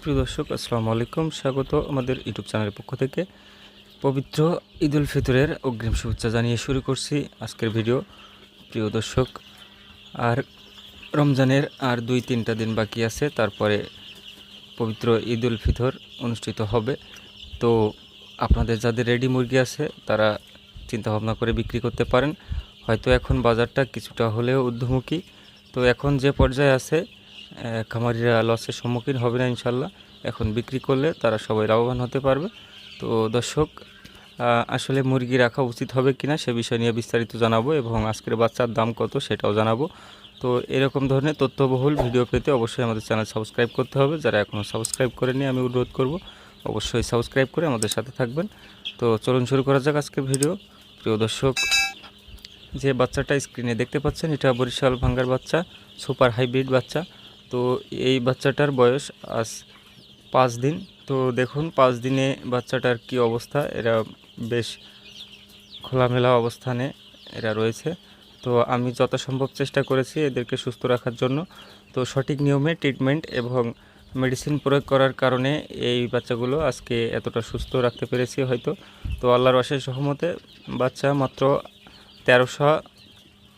প্রিয় দর্শক, আসসালামু আলাইকুম। স্বাগত আমাদের ইউটিউব চ্যানেলের পক্ষ থেকে। পবিত্র ঈদ উল ফিতরের অগ্রিম শুভেচ্ছা জানিয়ে শুরু করছি আজকের ভিডিও। প্রিয় দর্শক, আর রমজানের আর দুই তিনটা দিন বাকি আছে, তারপরে পবিত্র ঈদ উল ফিতর অনুষ্ঠিত হবে। তো আপনাদের যাদের রেডি মুরগি আছে, তারা চিন্তা ভাবনা করে বিক্রি করতে পারেন। হয়তো এখন বাজারটা কিছুটা হলেও ঊর্ধ্বমুখী। তো এখন যে পর্যায়ে আছে খামারিরা লসের সম্মুখীন হবে না ইনশাল্লাহ। এখন বিক্রি করলে তারা সবাই লাভবান হতে পারবে। তো দর্শক আসলে মুরগি রাখা উচিত হবে কিনা সে বিষয় নিয়ে বিস্তারিত জানাব এবং আজকের বাচ্চার দাম কত সেটাও জানাব। তো এরকম ধরনের তথ্যবহুল ভিডিও পেতে অবশ্যই আমাদের চ্যানেল সাবস্ক্রাইব করতে হবে। যারা এখনও সাবস্ক্রাইব করেনি আমি অনুরোধ করব অবশ্যই সাবস্ক্রাইব করে আমাদের সাথে থাকবেন। তো চলুন শুরু করা যাক আজকের ভিডিও। প্রিয় দর্শক, যে বাচ্চাটা স্ক্রিনে দেখতে পাচ্ছেন, এটা বরিশাল ভাঙ্গার বাচ্চা, সুপার হাইব্রিড বাচ্চা। তো এই বাচ্চাটার বয়স আজ পাঁচ দিন। তো দেখুন, পাঁচ দিনে বাচ্চাটার কি অবস্থা, এরা বেশ খোলামেলা অবস্থানে এরা রয়েছে। তো আমি যথাসম্ভব চেষ্টা করেছি এদেরকে সুস্থ রাখার জন্য। তো সঠিক নিয়মে ট্রিটমেন্ট এবং মেডিসিন প্রয়োগ করার কারণে এই বাচ্চাগুলো আজকে এতটা সুস্থ রাখতে পেরেছি হয়তো। তো আল্লাহর অশেষ সহমতে বাচ্চা মাত্র তেরোশো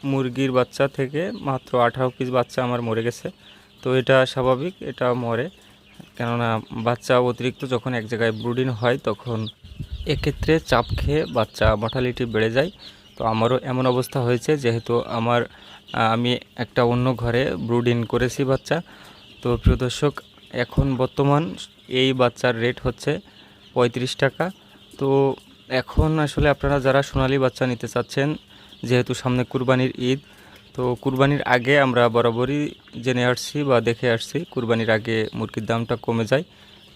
মুরগির বাচ্চা থেকে মাত্র আঠারো পিস বাচ্চা আমার মরে গেছে। তো এটা স্বাভাবিক, এটা মরে। কেননা বাচ্চা অতিরিক্ত যখন এক জায়গায় ব্রুডিং হয়, তখন এক্ষেত্রে চাপ খেয়ে বাচ্চা মর্টালিটি বেড়ে যায়। তো আমারও এমন অবস্থা হয়েছে, যেহেতু আমার আমি একটা অন্য ঘরে ব্রুডিং করেছি বাচ্চা। তো প্রিয় দর্শক, এখন বর্তমান এই বাচ্চার রেট হচ্ছে পঁয়ত্রিশ টাকা। তো এখন আসলে আপনারা যারা সোনালি বাচ্চা নিতে চাচ্ছেন, যেহেতু সামনে কুরবানির ঈদ তো কুরবানির আগে আমরা বরাবরই জেনে আসছি বা দেখে আসছি, কুরবানির আগে মুরগির দামটা কমে যায়।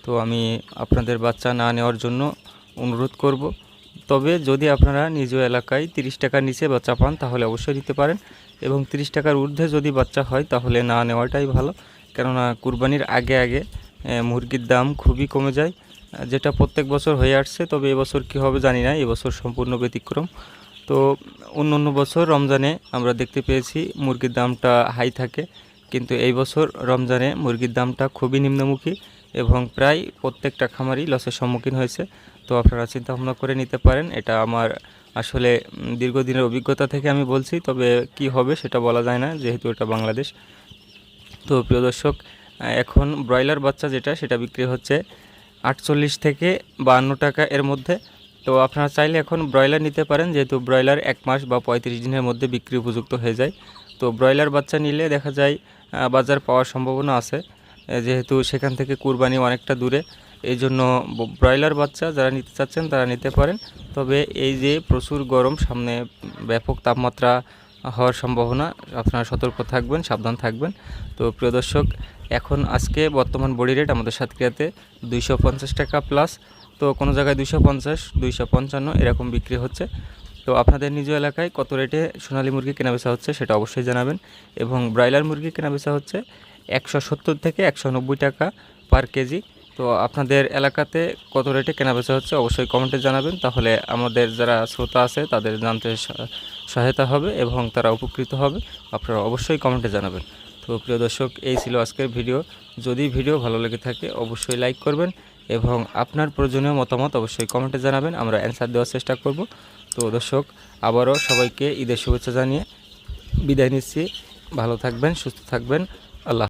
তো আমি আপনাদের বাচ্চা না নেওয়ার জন্য অনুরোধ করব। তবে যদি আপনারা নিজ এলাকায় তিরিশ টাকার নিচে বাচ্চা পান, তাহলে অবশ্যই নিতে পারেন। এবং তিরিশ টাকার ঊর্ধ্বে যদি বাচ্চা হয়, তাহলে না নেওয়াটাই ভালো। কেননা কুরবানির আগে আগে মুরগির দাম খুবই কমে যায়। যেটা প্রত্যেক বছর হয়ে আসছে, তবে এবছর কী হবে জানি না, এবছর সম্পূর্ণ ব্যতিক্রম। তো অন্য অন্য বছর রমজানে আমরা দেখতে পেয়েছি মুরগির দামটা হাই থাকে, কিন্তু এই বছর রমজানে মুরগির দামটা খুবই নিম্নমুখী এবং প্রায় প্রত্যেকটা খামারই লসের সম্মুখীন হয়েছে। তো আপনারা চিন্তা ভাবনা করে নিতে পারেন, এটা আমার আসলে দীর্ঘদিনের অভিজ্ঞতা থেকে আমি বলছি, তবে কি হবে সেটা বলা যায় না, যেহেতু এটা বাংলাদেশ। তো প্রিয় দর্শক, এখন ব্রয়লার বাচ্চা যেটা, সেটা বিক্রি হচ্ছে আটচল্লিশ থেকে বাহান্ন টাকা এর মধ্যে। তো আপনারা চাইলে এখন ব্রয়লার নিতে পারেন, যেহেতু ব্রয়লার এক মাস বা পঁয়ত্রিশ দিনের মধ্যে বিক্রি উপযুক্ত হয়ে যায়। তো ব্রয়লার বাচ্চা নিলে দেখা যায় বাজার পাওয়ার সম্ভাবনা আছে। যেহেতু সেখান থেকে কুরবানি অনেকটা দূরে এই জন্য ব্রয়লার বাচ্চা যারা নিতে চাচ্ছেন তারা নিতে পারেন। তবে এই যে প্রচুর গরম, সামনে ব্যাপক তাপমাত্রা হওয়ার সম্ভাবনা, আপনারা সতর্ক থাকবেন, সাবধান থাকবেন। তো প্রিয় দর্শক, এখন আজকে বর্তমান বডি রেট আমাদের সাতক্ষীরাতে দুইশো টাকা প্লাস তো কোনো জায়গায় দুইশো পঞ্চাশ, দুইশো পঞ্চান্ন এরকম বিক্রি হচ্ছে। তো আপনাদের নিজ এলাকায় কত রেটে সোনালী মুরগি কেনাবেচা হচ্ছে সেটা অবশ্যই জানাবেন। এবং ব্রয়লার মুরগি কেনাবেচা হচ্ছে একশো সত্তর থেকে একশো নব্বই টাকা পার কেজি। তো আপনাদের এলাকাতে কত রেটে কেনাবেচা হচ্ছে অবশ্যই কমেন্টে জানাবেন। তাহলে আমাদের যারা শ্রোতা আছে তাদের জানতে সহায়তা হবে এবং তারা উপকৃত হবে। আপনারা অবশ্যই কমেন্টে জানাবেন। তো প্রিয় দর্শক, এই ছিল আজকের ভিডিও। যদি ভিডিও ভালো লেগে থাকে অবশ্যই লাইক করবেন। এবং আপনার প্রয়োজনীয় মতামত অবশ্যই কমেন্টে জানাবেন, আমরা অ্যান্সার দেওয়ার চেষ্টা করব। তো দর্শক, আবারও সবাইকে ঈদের শুভেচ্ছা জানিয়ে বিদায় নিচ্ছি। ভালো থাকবেন, সুস্থ থাকবেন।